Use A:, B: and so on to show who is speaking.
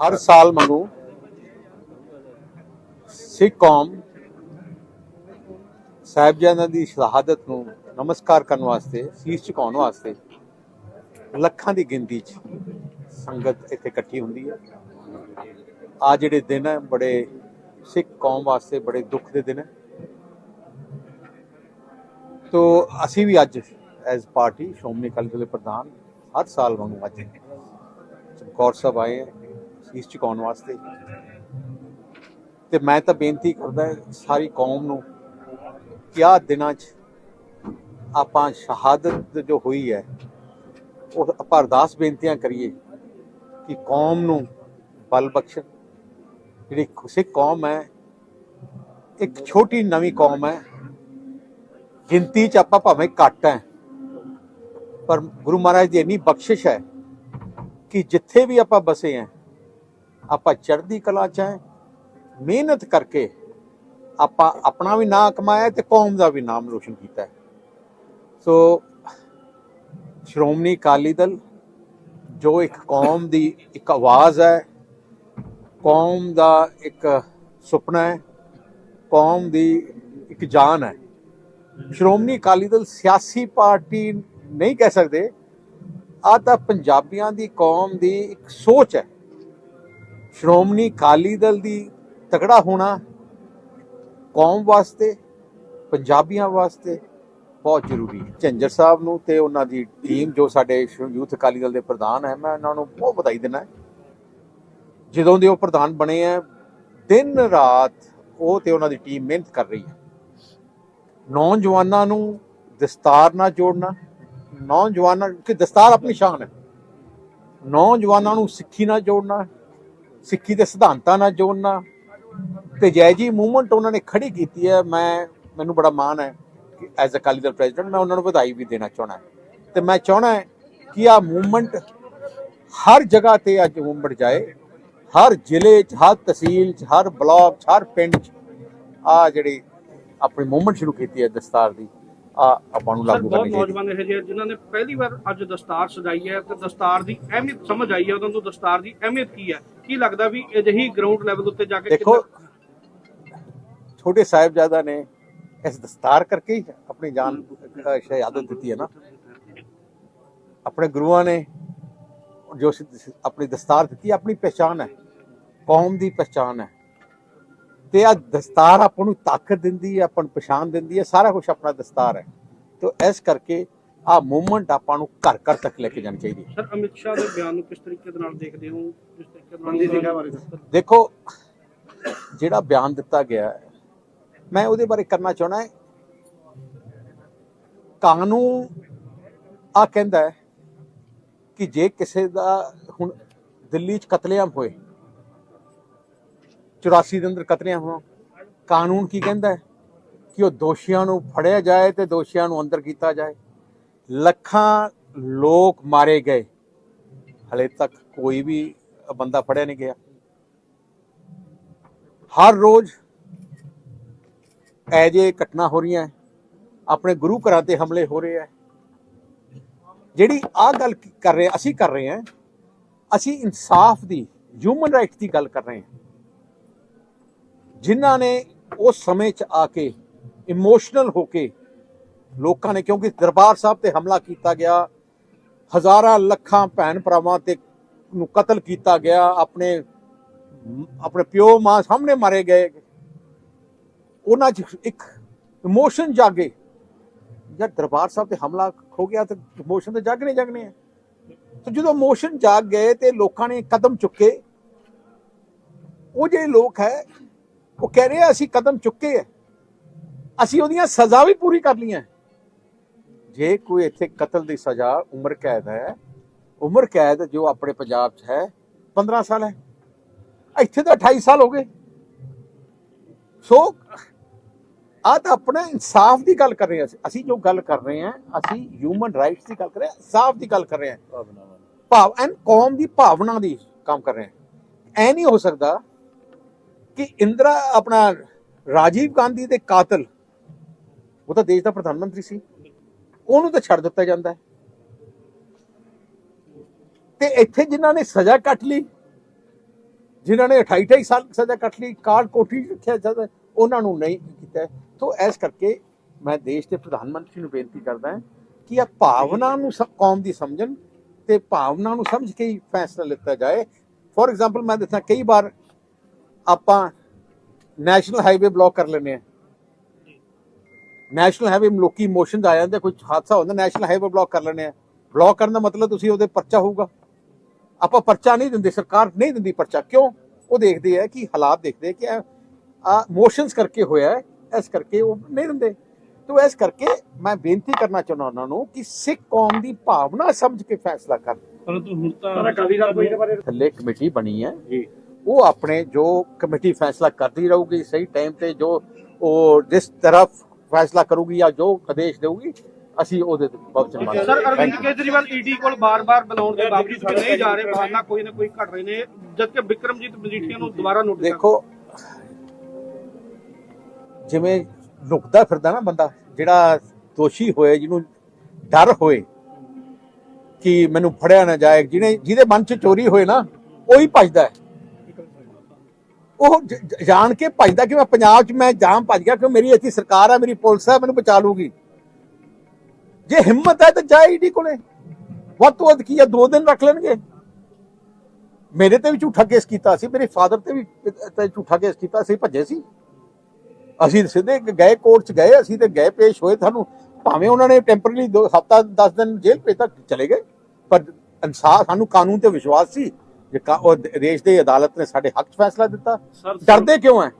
A: ਹਰ ਸਾਲ ਵਾਂਗੂ ਸਿੱਖ ਕੌਮ ਸਾਹਿਬਜ਼ਾਦਿਆਂ ਦੀ ਸ਼ਹਾਦਤ ਨੂੰ ਨਮਸਕਾਰ ਕਰਨ ਵਾਸਤੇ, ਸੀਸ ਝੁਕਾਉਣ ਵਾਸਤੇ ਲੱਖਾਂ ਦੀ ਗਿਣਤੀ 'ਚ ਸੰਗਤ ਇੱਥੇ ਇਕੱਠੀ ਹੁੰਦੀ ਹੈ। ਆ ਜਿਹੜੇ ਦਿਨ ਹੈ, ਬੜੇ ਸਿੱਖ ਕੌਮ ਵਾਸਤੇ ਬੜੇ ਦੁੱਖ ਦੇ ਦਿਨ ਹੈ। ਤੋ ਅਸੀਂ ਵੀ ਅੱਜ ਐਜ਼ ਪਾਰਟੀ ਸ਼੍ਰੋਮਣੀ ਅਕਾਲੀ ਦਲ ਦੇ ਪ੍ਰਧਾਨ ਹਰ ਸਾਲ ਵਾਂਗੂ ਅੱਜ ਚਮਕੌਰ ਸਾਹਿਬ ਆਏ ਹੈ ਸੀਸ ਵਾਸਤੇ। ਤੇ ਮੈਂ ਤਾਂ ਬੇਨਤੀ ਕਰਦਾ ਸਾਰੀ ਕੌਮ ਨੂੰ ਕਿ ਆਹ ਦਿਨਾਂ 'ਚ ਆਪਾਂ ਸ਼ਹਾਦਤ ਜੋ ਹੋਈ ਹੈ, ਉਹ ਆਪਾਂ ਅਰਦਾਸ ਬੇਨਤੀਆਂ ਕਰੀਏ ਕਿ ਕੌਮ ਨੂੰ ਬਲ ਬਖਸ਼ਣ। ਜਿਹੜੀ ਸਿੱਖ ਕੌਮ ਹੈ, ਇੱਕ ਛੋਟੀ ਨਵੀਂ ਕੌਮ ਹੈ, ਗਿਣਤੀ 'ਚ ਆਪਾਂ ਭਾਵੇਂ ਘੱਟ ਹੈ, ਪਰ ਗੁਰੂ ਮਹਾਰਾਜ ਦੀ ਇੰਨੀ ਬਖਸ਼ਿਸ਼ ਹੈ ਕਿ ਜਿੱਥੇ ਵੀ ਆਪਾਂ ਬਸੇ ਹਾਂ ਆਪਾਂ ਚੜ੍ਹਦੀ ਕਲਾ 'ਚ ਹੈ, ਮਿਹਨਤ ਕਰਕੇ ਆਪਾਂ ਆਪਣਾ ਵੀ ਨਾਂ ਕਮਾਇਆ ਤੇ ਕੌਮ ਦਾ ਵੀ ਨਾਮ ਰੋਸ਼ਨ ਕੀਤਾ ਸੋ, ਸ਼੍ਰੋਮਣੀ ਅਕਾਲੀ ਦਲ ਜੋ ਇੱਕ ਕੌਮ ਦੀ ਇੱਕ ਆਵਾਜ਼ ਹੈ, ਕੌਮ ਦਾ ਇੱਕ ਸੁਪਨਾ ਹੈ, ਕੌਮ ਦੀ ਇੱਕ ਜਾਨ ਹੈ। ਸ਼੍ਰੋਮਣੀ ਅਕਾਲੀ ਦਲ ਸਿਆਸੀ ਪਾਰਟੀ ਨਹੀਂ ਕਹਿ ਸਕਦੇ ਆ ਤਾਂ ਪੰਜਾਬੀਆਂ ਦੀ ਕੌਮ ਦੀ ਇੱਕ ਸੋਚ ਹੈ। ਸ਼੍ਰੋਮਣੀ ਅਕਾਲੀ ਦਲ ਦੀ ਤਕੜਾ ਹੋਣਾ ਕੌਮ ਵਾਸਤੇ, ਪੰਜਾਬੀਆਂ ਵਾਸਤੇ ਬਹੁਤ ਜ਼ਰੂਰੀ ਹੈ। ਝੰਜਰ ਸਾਹਿਬ ਨੂੰ ਤੇ ਉਹਨਾਂ ਦੀ ਟੀਮ ਜੋ ਸਾਡੇ ਯੂਥ ਅਕਾਲੀ ਦਲ ਦੇ ਪ੍ਰਧਾਨ ਹੈ, ਮੈਂ ਉਹਨਾਂ ਨੂੰ ਬਹੁਤ ਵਧਾਈ ਦਿੰਦਾ ਜਦੋਂ ਦੇ ਉਹ ਪ੍ਰਧਾਨ ਬਣੇ ਹੈ, ਦਿਨ ਰਾਤ ਉਹ ਤੇ ਉਹਨਾਂ ਦੀ ਟੀਮ ਮਿਹਨਤ ਕਰ ਰਹੀ ਹੈ। ਨੌਜਵਾਨਾਂ ਨੂੰ ਦਸਤਾਰ ਨਾਲ ਜੋੜਨਾ, ਨੌਜਵਾਨਾਂ ਕਿ ਦਸਤਾਰ ਆਪਣੀ ਸ਼ਾਨ ਹੈ। ਨੌਜਵਾਨਾਂ ਨੂੰ ਸਿੱਖੀ ਨਾਲ ਜੋੜਨਾ ਸਿੱਖੀ ਦੇ ਸਿਧਾਂਤਾਂ ਨਾਲ ਜੋੜਨਾ। ਤੇ ਜੈ ਜੀ ਮੂਵਮੈਂਟ ਉਹਨਾਂ ਨੇ ਖੜੀ ਕੀਤੀ ਹੈ। ਮੈਂ ਮੈਨੂੰ ਬੜਾ ਮਾਣ ਹੈ ਕਿ ਐਜ਼ ਅਕਾਲੀ ਦਲ ਪ੍ਰੈਜ਼ੀਡੈਂਟ ਮੈਂ ਉਹਨਾਂ ਨੂੰ ਵਧਾਈ ਵੀ ਦੇਣਾ ਚਾਹਣਾ ਤੇ ਮੈਂ ਚਾਹਣਾ ਕਿ ਆ ਮੂਵਮੈਂਟ ਹਰ ਜਗ੍ਹਾ ਤੇ ਅੱਜ ਮੂਵਮੈਂਟ ਜਾਏ। ਹਰ ਜ਼ਿਲ੍ਹੇ 'ਚ ਹਰ ਤਹਿਸੀਲ 'ਚ ਹਰ ਬਲਾਕ 'ਚ ਹਰ ਪਿੰਡ 'ਚ ਆ ਜਿਹੜੀ ਆਪਣੀ ਮੂਵਮੈਂਟ ਸ਼ੁਰੂ ਕੀਤੀ ਹੈ ਦਸਤਾਰ ਦੀ ਆ ਆਪਾਂ ਨੂੰ ਲਾਗੂ
B: ਬਹੁਤ
A: ਕਰਨੀ ਚਾਹੀਦੀ
B: ਨੌਜਵਾਨ ਇਹ ਜਿਹੇ ਜਿਨ੍ਹਾਂ ਨੇ ਪਹਿਲੀ ਵਾਰ ਅੱਜ ਦਸਤਾਰ ਸਜਾਈ ਹੈ ਤੇ ਦਸਤਾਰ ਦੀ ਅਹਿਮੀਅਤ ਸਮਝ ਆਈ ਹੈ। ਉਹਨਾਂ ਨੂੰ ਦਸਤਾਰ ਦੀ ਅਹਿਮੀਅਤ ਕੀ ਹੈ? ਕੀ ਲੱਗਦਾ ਵੀ ਅਜਿਹੀ ਗਰਾਊਂਡ ਲੈਵਲ ਉੱਤੇ ਜਾ ਕੇ
A: ਦੇਖੋ ਛੋਟੇ ਸਾਹਿਬਜ਼ਾਦਾ ਨੇ ਇਸ ਦਸਤਾਰ ਕਰਕੇ ਹੀ ਆਪਣੀ ਜਾਨ ਸ਼ਹਾਦਤ ਦਿੱਤੀ ਹੈ ਨਾ। ਆਪਣੇ ਗੁਰੂਆਂ ਨੇ ਜੋ ਆਪਣੀ ਦਸਤਾਰ ਦਿੱਤੀ ਆਪਣੀ ਪਛਾਣ ਹੈ ਕੌਮ ਦੀ ਪਛਾਣ ਹੈ। ਤੇ ਆ ਦਸਤਾਰ ਆਪਾਂ ਨੂੰ ਤਾਕਤ ਦਿੰਦੀ ਹੈ ਆਪਾਂ ਨੂੰ ਪਛਾਣ ਦਿੰਦੀ ਹੈ ਸਾਰਾ ਕੁਝ ਆਪਣਾ ਦਸਤਾਰ ਹੈ। ਤੇ ਇਸ ਕਰਕੇ ਆ ਮੂਵਮੈਂਟ ਆਪਾਂ ਨੂੰ ਘਰ ਘਰ ਤੱਕ ਲੈ ਕੇ ਜਾਣੀ ਚਾਹੀਦੀ ਹੈ।
B: ਸਰ ਅਮਿਤ ਸ਼ਾਹ ਦੇ ਬਿਆਨ ਨੂੰ ਕਿਸ ਤਰੀਕੇ ਦੇ ਨਾਲ ਦੇਖਦੇ ਹੋ? ਜਿਸ ਤਰੀਕੇ ਦੇ ਨਾਲ
A: ਦੇਖੋ ਜਿਹੜਾ ਬਿਆਨ ਦਿੱਤਾ ਗਿਆ ਹੈ ਮੈਂ ਉਹਦੇ ਬਾਰੇ ਕਰਨਾ ਚਾਹਣਾ ਹੈ। ਕਾਨੂੰਨ ਆ ਕਹਿੰਦਾ ਹੈ ਕਿ ਜੇ ਕਿਸੇ ਦਾ ਹੁਣ ਦਿੱਲੀ 'ਚ ਕਤਲੇਆਮ ਹੋਏ 84 ਦੇ ਅੰਦਰ ਕਤਲੇਆਮ ਹੋਇਆ ਕਾਨੂੰਨ ਕੀ ਕਹਿੰਦਾ ਹੈ? ਕਿ ਉਹ ਦੋਸ਼ੀਆਂ ਨੂੰ ਫੜਿਆ ਜਾਏ ਤੇ ਦੋਸ਼ੀਆਂ ਨੂੰ ਅੰਦਰ ਕੀਤਾ ਜਾਏ। ਲੱਖਾਂ ਲੋਕ ਮਾਰੇ ਗਏ। ਹਲੇ ਤੱਕ ਕੋਈ ਵੀ ਬੰਦਾ ਫੜਿਆ ਨਹੀਂ ਗਿਆ। ਹਰ ਰੋਜ਼ ਐਜੇ ਘਟਨਾ ਹੋ ਰਹੀਆਂ। ਆਪਣੇ ਗੁਰੂ ਘਰਾਂ ਤੇ ਹਮਲੇ ਹੋ ਰਹੇ ਹੈ ਜਿਹੜੀ ਆ ਗੱਲ ਕਰ ਰਹੇ, ਅਸੀਂ ਕਰ ਰਹੇ ਹਾਂ ਅਸੀਂ ਇਨਸਾਫ ਦੀ ਹਿਊਮਨ ਰਾਈਟਸ ਦੀ ਗੱਲ ਕਰ ਰਹੇ ਹਾਂ ਜਿਨ੍ਹਾਂ ਨੇ ਉਸ ਸਮੇਂ 'ਚ ਆ ਕੇ ਇਮੋਸ਼ਨਲ ਹੋ ਕੇ ਲੋਕਾਂ ਨੇ, ਕਿਉਂਕਿ ਦਰਬਾਰ ਸਾਹਿਬ ਤੇ ਹਮਲਾ ਕੀਤਾ ਗਿਆ, ਹਜ਼ਾਰਾਂ ਲੱਖਾਂ ਭੈਣ ਭਰਾਵਾਂ ਤੇ ਨੂੰ ਕਤਲ ਕੀਤਾ ਗਿਆ, ਆਪਣੇ ਆਪਣੇ ਪਿਓ ਮਾਂ ਸਾਹਮਣੇ ਮਾਰੇ ਗਏ। ਉਹਨਾਂ 'ਚ ਇੱਕ ਇਮੋਸ਼ਨ ਜਾਗੇ। ਜਦ ਦਰਬਾਰ ਸਾਹਿਬ ਤੇ ਹਮਲਾ ਹੋ ਗਿਆ ਤੇ ਇਮੋਸ਼ਨ ਤਾਂ ਜਾਗਣੇ ਜਾਗਣੇ ਆ। ਤੇ ਜਦੋਂ ਇਮੋਸ਼ਨ ਜਾਗ ਗਏ ਤੇ ਲੋਕਾਂ ਨੇ ਕਦਮ ਚੁੱਕੇ। ਉਹ ਜਿਹੜੇ ਲੋਕ ਹੈ, ਉਹ ਕਹਿ ਰਹੇ ਆ, ਅਸੀਂ ਕਦਮ ਚੁੱਕੇ ਆ। ਅਸੀਂ ਉਹਦੀਆਂ ਸਜ਼ਾ ਵੀ ਪੂਰੀ ਕਰ ਲਈਆਂ। ਜੇ ਕੋਈ ਇੱਥੇ ਕਤਲ ਦੀ ਸਜ਼ਾ ਉਮਰ ਕੈਦ ਹੈ, ਉਮਰ ਕੈਦ ਜੋ ਆਪਣੇ ਪੰਜਾਬ 'ਚ ਹੈ 15 ਸਾਲ ਹੈ। ਇੱਥੇ ਤਾਂ 28 ਸਾਲ ਹੋ ਗਏ। ਸੋ ਆ ਤਾਂ ਆਪਣਾ ਇਨਸਾਫ ਦੀ ਗੱਲ ਕਰ ਰਹੇ ਹਾਂ ਅਸੀਂ। ਜੋ ਗੱਲ ਕਰ ਰਹੇ ਹਾਂ, ਅਸੀਂ ਹਿਊਮਨ ਰਾਈਟਸ ਦੀ ਗੱਲ ਕਰ ਰਹੇ ਹਾਂ, ਇਨਸਾਫ ਦੀ ਗੱਲ ਕਰ ਰਹੇ ਹਾਂ। ਭਾਵ, ਐਨ ਕੌਮ ਦੀ ਭਾਵਨਾ ਦੀ ਕੰਮ ਕਰ ਰਹੇ ਹਾਂ। ਐ ਨਹੀਂ ਹੋ ਸਕਦਾ ਕਿ ਇੰਦਰਾ ਆਪਣਾ ਰਾਜੀਵ ਗਾਂਧੀ ਦੇ ਕਾਤਲ, ਉਹ ਤਾਂ ਦੇਸ਼ ਦਾ ਪ੍ਰਧਾਨ ਮੰਤਰੀ ਸੀ। ਉਹਨੂੰ ਤਾਂ ਛੱਡ ਦਿੱਤਾ ਜਾਂਦਾ ਹੈ। ਤੇ ਇੱਥੇ ਜਿਨ੍ਹਾਂ ਨੇ ਸਜ਼ਾ ਕੱਟ ਲਈ, ਜਿਨ੍ਹਾਂ ਨੇ 28 28 ਸਾਲ ਸਜ਼ਾ ਕੱਟ ਲਈ, ਕਾਲ ਕੋਠੀ ਰੱਖਿਆ ਜਾਂਦਾ ਉਹਨਾਂ ਨੂੰ ਨਹੀਂ ਕੀਤਾ ਤੋਂ ਇਸ ਕਰਕੇ ਮੈਂ ਦੇਸ਼ ਦੇ ਪ੍ਰਧਾਨ ਮੰਤਰੀ ਨੂੰ ਬੇਨਤੀ ਕਰਦਾ ਹਾਂ ਕਿ ਇਹ ਭਾਵਨਾ ਨੂੰ ਕੌਮ ਦੀ ਸਮਝਣ ਤੇ ਭਾਵਨਾ ਨੂੰ ਸਮਝ ਕੇ ਹੀ ਫੈਸਲਾ ਲਿੱਤਾ ਜਾਏ। ਫੋਰ ਐਗਜ਼ਾਮਪਲ ਮੈਂ ਦੱਸਾਂ ਕਈ ਵਾਰ ਆਪਾਂ ਨੈਸ਼ਨਲ ਹਾਈਵੇ ਬਲੌਕ ਕਰ ਲੈਂਦੇ ਆ ਨੈਸ਼ਨਲ ਹਾਈਵੇ ਲੋਕੀ ਇਮੋਸ਼ਨਸ ਆ ਜਾਂਦੇ ਕੁਝ ਹਾਦਸਾ ਹੁੰਦਾ ਨੈਸ਼ਨਲ ਹਾਈਵੇ ਬਲੌਕ ਕਰ ਲੈਂਦੇ ਆ। ਬਲੌਕ ਕਰਨ ਦਾ ਮਤਲਬ ਤੁਸੀਂ ਉਹਦੇ ਪਰਚਾ ਹੋਊਗਾ। ਆਪਾਂ ਪਰਚਾ ਨਹੀਂ ਦਿੰਦੇ ਸਰਕਾਰ ਨਹੀਂ ਦਿੰਦੀ ਪਰਚਾ। ਕਿਉਂ? ਉਹ ਦੇਖਦੇ ਆ ਕਿ ਹਾਲਾਤ ਦੇਖਦੇ ਆ ਕਿ ਆ ਇਮੋਸ਼ਨਸ ਕਰਕੇ ਹੋਇਆ ਹੈ ਇਸ ਕਰਕੇ ਉਹ ਨਹੀਂ ਦਿੰਦੇ। ਤੋ ਇਸ ਕਰਕੇ ਮੈਂ ਬੇਨਤੀ ਕਰਨਾ ਚਾਹੁੰਦਾ ਉਹਨਾਂ ਨੂੰ ਕਿ ਸਿੱਖ ਕੌਮ ਦੀ ਭਾਵਨਾ ਸਮਝ ਕੇ ਫੈਸਲਾ ਕਰਨ।
B: ਪਰੰਤੂ ਹੁਣ ਤਾਂ ਅਕਾਲੀ ਦਲ ਕੋਈ
A: ਥੱਲੇ ਕਮੇਟੀ ਬਣੀ ਹੈ।
B: ਜੀ।
A: ਉਹ ਆਪਣੇ ਜੋ ਕਮੇਟੀ ਫੈਸਲਾ ਕਰਦੀ ਰਹੂਗੀ ਸਹੀ ਟਾਈਮ ਤੇ ਜੋ ਉਹ ਜਿਸ ਤਰਫ ਫੈਸਲਾ ਕਰੂਗੀ ਜਾਂ ਜੋ ਆਦੇਸ਼ ਦੇਊਗੀ ਅਸੀਂ ਉਹਦੇ ਤੇ ਪਹੁੰਚਣ ਵਾਲੇ
B: ਸਰ
A: ਹਾਂ।
B: ਅਰਵਿੰਦ. ਕੇਜਰੀਵਾਲ ਈਡੀ ਕੋਲ ਬਾਰ-ਬਾਰ ਬੁਲਾਉਣ ਦੇ ਬਾਵਜੂਦ ਵੀ ਨਹੀਂ ਜਾ ਰਹੇ ਬਹਾਨਾ ਕੋਈ ਨਾ ਕੋਈ ਘਟ ਰਹੇ ਨੇ ਜਦਕਿ ਵਿਕਰਮਜੀਤ ਮਜੀਠੀਆ ਨੂੰ ਦੁਬਾਰਾ ਨੋਟਿਸ
A: ਦੇਖੋ ਜਿਵੇਂ ਲੁਕਦਾ ਫਿਰਦਾ ਨਾ ਬੰਦਾ ਜਿਹੜਾ ਦੋਸ਼ੀ ਹੋਏ ਜਿਹਨੂੰ ਡਰ ਹੋਏ ਕਿ ਮੈਨੂੰ ਫੜਿਆ ਨਾ ਜਾਏ ਜਿਹਨੇ ਜਿਹਦੇ ਮਨ 'ਚ ਚੋਰੀ ਹੋਏ ਨਾ ਉਹੀ ਭੱਜਦਾ ਹੈ ਉਹ ਜਾਣ ਕੇ ਭੱਜਦਾ ਕਿ ਮੈਂ ਪੰਜਾਬ 'ਚ ਮੈਂ ਜਾਮ ਭੱਜ ਗਿਆ ਕਿ ਮੇਰੀ ਇੱਥੇ ਸਰਕਾਰ ਹੈ ਮੇਰੀ ਪੁਲਿਸ ਹੈ ਮੈਨੂੰ ਬਚਾ ਲੂਗੀ। ਜੇ ਹਿੰਮਤ ਹੈ ਤਾਂ ਜਾਏ ਈਡੀ ਕੋਲੇ। ਵੱਧ ਤੋਂ ਵੱਧ ਕੀ ਹੈ ਦੋ ਦਿਨ ਰੱਖ ਲੈਣਗੇ। ਮੇਰੇ ਤੇ ਵੀ ਝੂਠਾ ਕੇਸ ਕੀਤਾ ਸੀ, ਮੇਰੇ ਫਾਦਰ ਤੇ ਵੀ, ਤੇ ਝੂਠਾ ਕੇਸ ਕੀਤਾ ਸੀ, ਭੱਜੇ ਸੀ। ਅਸੀਂ ਸਿੱਧੇ ਗਏ ਕੋਰਟ ਚ ਗਏ, ਅਸੀਂ ਤੇ ਗਏ, ਪੇਸ਼ ਹੋਏ ਤੁਹਾਨੂੰ ਭਾਵੇਂ ਉਹਨਾਂ ਨੇ ਟੈਂਪਰੇਰੀ ਹਫਤਾ 10 ਦਿਨ ਜੇਲ੍ਹ ਪੇ ਤੱਕ ਚਲੇ ਗਏ। ਪਰ ਇਨਸਾਫ ਸਾਨੂੰ ਕਾਨੂੰਨ ਤੇ ਵਿਸ਼ਵਾਸ ਸੀ ਜੇ ਕਾ- ਉਹ ਦੇਸ਼ ਦੇ ਅਦਾਲਤ ਨੇ ਸਾਡੇ ਹੱਕ 'ਚ ਫੈਸਲਾ ਦਿੱਤਾ। ਡਰਦੇ ਕਿਉਂ ਹੈ